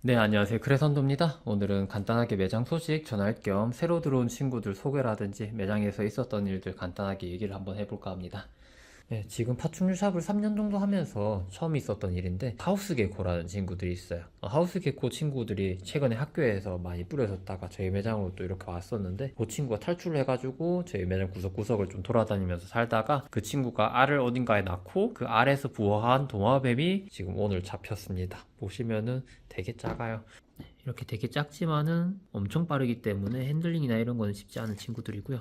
네, 안녕하세요. 그래선도입니다. 오늘은 간단하게 매장 소식 전할 겸 새로 들어온 친구들 소개라든지 매장에서 있었던 일들 간단하게 얘기를 한번 해볼까 합니다. 네, 지금 파충류 샵을 3년 정도 하면서 처음 있었던 일인데 하우스 개코라는 친구들이 있어요. 어, 하우스 개코 친구들이 최근에 학교에서 많이 뿌려졌다가 저희 매장으로 또 이렇게 왔었는데 그 친구가 탈출을 해가지고 저희 매장 구석구석을 좀 돌아다니면서 살다가 그 친구가 알을 어딘가에 낳고 그 알에서 부화한 도마뱀이 지금 오늘 잡혔습니다. 보시면은 되게 작아요. 이렇게 되게 작지만은 엄청 빠르기 때문에 핸들링이나 이런 거는 쉽지 않은 친구들이고요.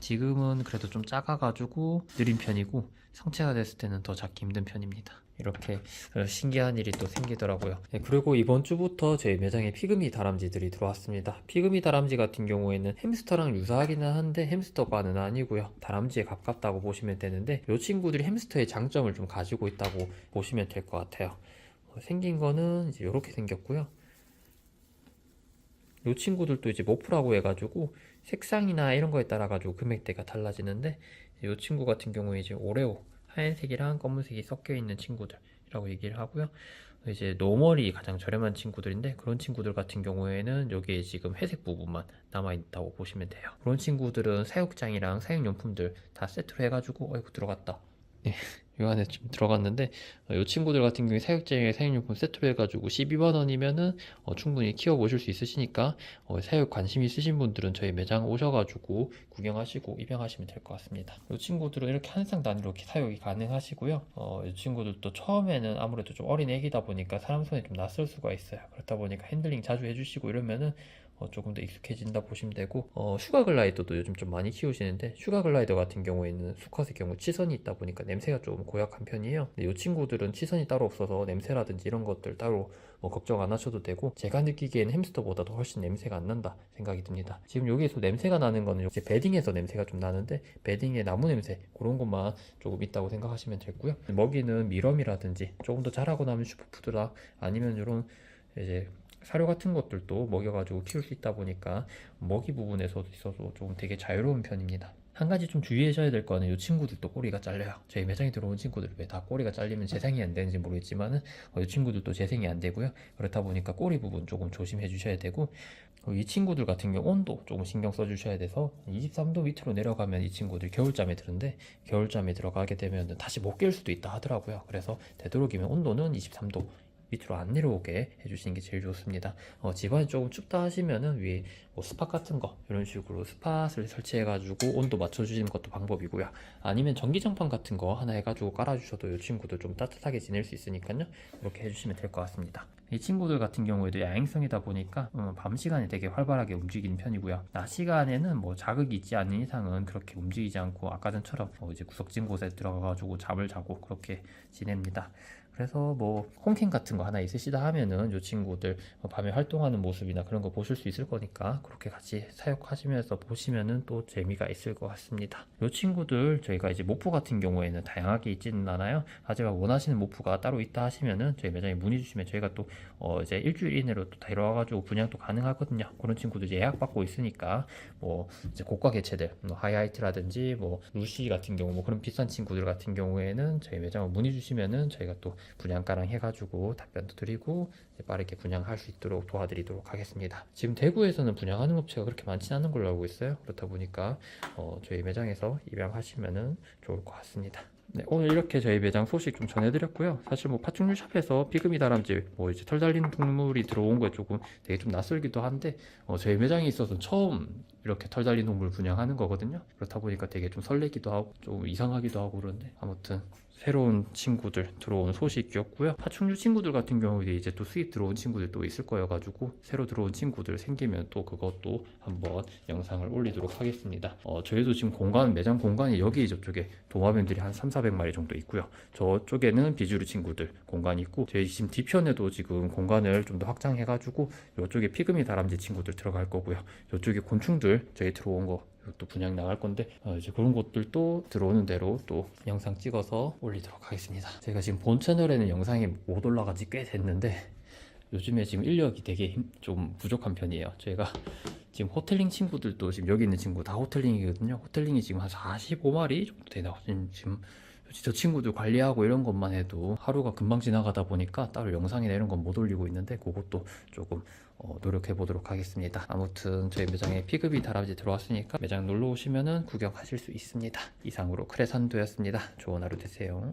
지금은 그래도 좀 작아가지고 느린 편이고 성체가 됐을 때는 더 잡기 힘든 편입니다. 이렇게 신기한 일이 또 생기더라고요. 네, 그리고 이번 주부터 저희 매장에 피그미 다람쥐들이 들어왔습니다. 피그미 다람쥐 같은 경우에는 햄스터랑 유사하기는 한데 햄스터과는 아니고요. 다람쥐에 가깝다고 보시면 되는데 이 친구들이 햄스터의 장점을 좀 가지고 있다고 보시면 될 것 같아요. 어, 생긴 거는 이제 이렇게 생겼고요. 이 친구들도 이제 모프라고 해가지고 색상이나 이런 거에 따라 가지고 금액대가 달라지는데 이 친구 같은 경우에 이제 오레오 하얀색이랑 검은색이 섞여 있는 친구들이라고 얘기를 하고요. 이제 노멀이 가장 저렴한 친구들인데 그런 친구들 같은 경우에는 여기에 지금 회색 부분만 남아 있다고 보시면 돼요. 그런 친구들은 사육장이랑 사육용품들 다 세트로 해가지고 어이구 들어갔다. 네, 이 안에 좀 들어갔는데 어, 이 친구들 같은 경우에 사육장에 사육용품 세트로 해가지고 12만 원이면은 어, 충분히 키워보실 수 있으시니까 어, 사육 관심 있으신 분들은 저희 매장 오셔가지고 구경하시고 입양하시면 될 것 같습니다. 이 친구들은 이렇게 한쌍 단위로 이렇게 사육이 가능하시고요. 어, 이 친구들도 처음에는 아무래도 좀 어린 애기다 보니까 사람 손에 좀 낯설 수가 있어요. 그렇다 보니까 핸들링 자주 해주시고 이러면은 어, 조금 더 익숙해진다 보시면 되고 어, 슈가 글라이더도 요즘 좀 많이 키우시는데 슈가 글라이더 같은 경우에는 수컷의 경우 치선이 있다 보니까 냄새가 좀 고약한 편이에요. 근데 이 친구들은 치선이 따로 없어서 냄새라든지 이런 것들 따로 뭐 걱정 안 하셔도 되고 제가 느끼기에는 햄스터보다도 훨씬 냄새가 안 난다 생각이 듭니다. 지금 여기에서 냄새가 나는 거는 이제 베딩에서 냄새가 좀 나는데 베딩에 나무 냄새 그런 것만 조금 있다고 생각하시면 되고요. 먹이는 미럼이라든지 조금 더 자라고 나면 슈퍼푸드라 아니면 이런 이제 사료 같은 것들도 먹여가지고 키울 수 있다 보니까 먹이 부분에서도 있어서 조금 되게 자유로운 편입니다. 한 가지 좀 주의하셔야 될 거는 이 친구들도 꼬리가 잘려요. 저희 매장에 들어온 친구들 왜 다 꼬리가 잘리면 재생이 안 되는지 모르겠지만은 어, 이 친구들도 재생이 안 되고요. 그렇다 보니까 꼬리 부분 조금 조심해 주셔야 되고 어, 이 친구들 같은 경우 온도 조금 신경 써 주셔야 돼서 23도 밑으로 내려가면 이 친구들 겨울잠에 드는데 겨울잠에 들어가게 되면 다시 못 깰 수도 있다 하더라고요. 그래서 되도록이면 온도는 23도 밑으로 안 내려오게 해주시는 게 제일 좋습니다. 어, 집안이 조금 춥다 하시면은 위에 뭐 스팟 같은 거 이런 식으로 스팟을 설치해가지고 온도 맞춰주시는 것도 방법이고요. 아니면 전기장판 같은 거 하나 해가지고 깔아주셔도 이 친구들 좀 따뜻하게 지낼 수 있으니까요. 이렇게 해주시면 될 것 같습니다. 이 친구들 같은 경우에도 야행성이다 보니까 어, 밤 시간에 되게 활발하게 움직이는 편이고요. 낮 시간에는 뭐 자극이 있지 않는 이상은 그렇게 움직이지 않고 아까 전처럼 어, 이제 구석진 곳에 들어가가지고 잠을 자고 그렇게 지냅니다. 그래서 뭐 홈캠 같은 거 하나 있으시다 하면은 이 친구들 뭐 밤에 활동하는 모습이나 그런 거 보실 수 있을 거니까 그렇게 같이 사육하시면서 보시면은 또 재미가 있을 것 같습니다. 이 친구들 저희가 이제 모프 같은 경우에는 다양하게 있지는 않아요. 하지만 원하시는 모프가 따로 있다 하시면은 저희 매장에 문의 주시면 저희가 또 어 이제 일주일 이내로 또 데려와가지고 분양도 가능하거든요. 그런 친구들 예약 받고 있으니까 뭐 이제 고가 개체들 뭐 하이하이트라든지 뭐 루시 같은 경우 뭐 그런 비싼 친구들 같은 경우에는 저희 매장에 문의 주시면은 저희가 또 분양가랑 해가지고 답변도 드리고 빠르게 분양할 수 있도록 도와드리도록 하겠습니다. 지금 대구에서는 분양하는 업체가 그렇게 많지는 않은 걸로 알고 있어요. 그렇다 보니까 어 저희 매장에서 입양하시면은 좋을 것 같습니다. 네, 오늘 이렇게 저희 매장 소식 좀 전해드렸고요. 사실 뭐 파충류 샵에서 피그미 다람쥐, 뭐 이제 털 달린 동물이 들어온 거에 조금 되게 좀 낯설기도 한데 어, 저희 매장에 있어서 처음 이렇게 털 달린 동물 분양하는 거거든요. 그렇다 보니까 되게 좀 설레기도 하고 좀 이상하기도 하고 그런데 아무튼 새로운 친구들 들어온 소식이었고요. 파충류 친구들 같은 경우에 이제 또 수입 들어온 친구들 또 있을 거여 가지고 새로 들어온 친구들 생기면 또 그것도 한번 영상을 올리도록 하겠습니다. 어, 저희도 지금 공간 매장 공간이 여기 저쪽에 도마뱀들이 한 3, 400마리 정도 있고요. 저쪽에는 비주류 친구들 공간이 있고 저희 지금 뒤편에도 지금 공간을 좀 더 확장해 가지고 이쪽에 피그미 다람쥐 친구들 들어갈 거고요. 이쪽에 곤충들 저희 들어온 거 또 분양 나갈 건데 어, 이제 그런 것들도 들어오는 대로 또 영상 찍어서 올리도록 하겠습니다. 제가 지금 본 채널에는 영상이 못 올라간 지 꽤 됐는데 요즘에 지금 인력이 되게 힘- 좀 부족한 편이에요. 저희가 지금 호텔링 친구들도 지금 여기 있는 친구 다 호텔링이거든요. 호텔링이 지금 한 45마리 정도 되나 지금 저 친구들 관리하고 이런 것만 해도 하루가 금방 지나가다 보니까 따로 영상이나 이런 건 못 올리고 있는데 그것도 조금 어, 노력해 보도록 하겠습니다. 아무튼 저희 매장에 피그비 다람쥐 들어왔으니까 매장 놀러 오시면은 구경하실 수 있습니다. 이상으로 크레산도였습니다. 좋은 하루 되세요.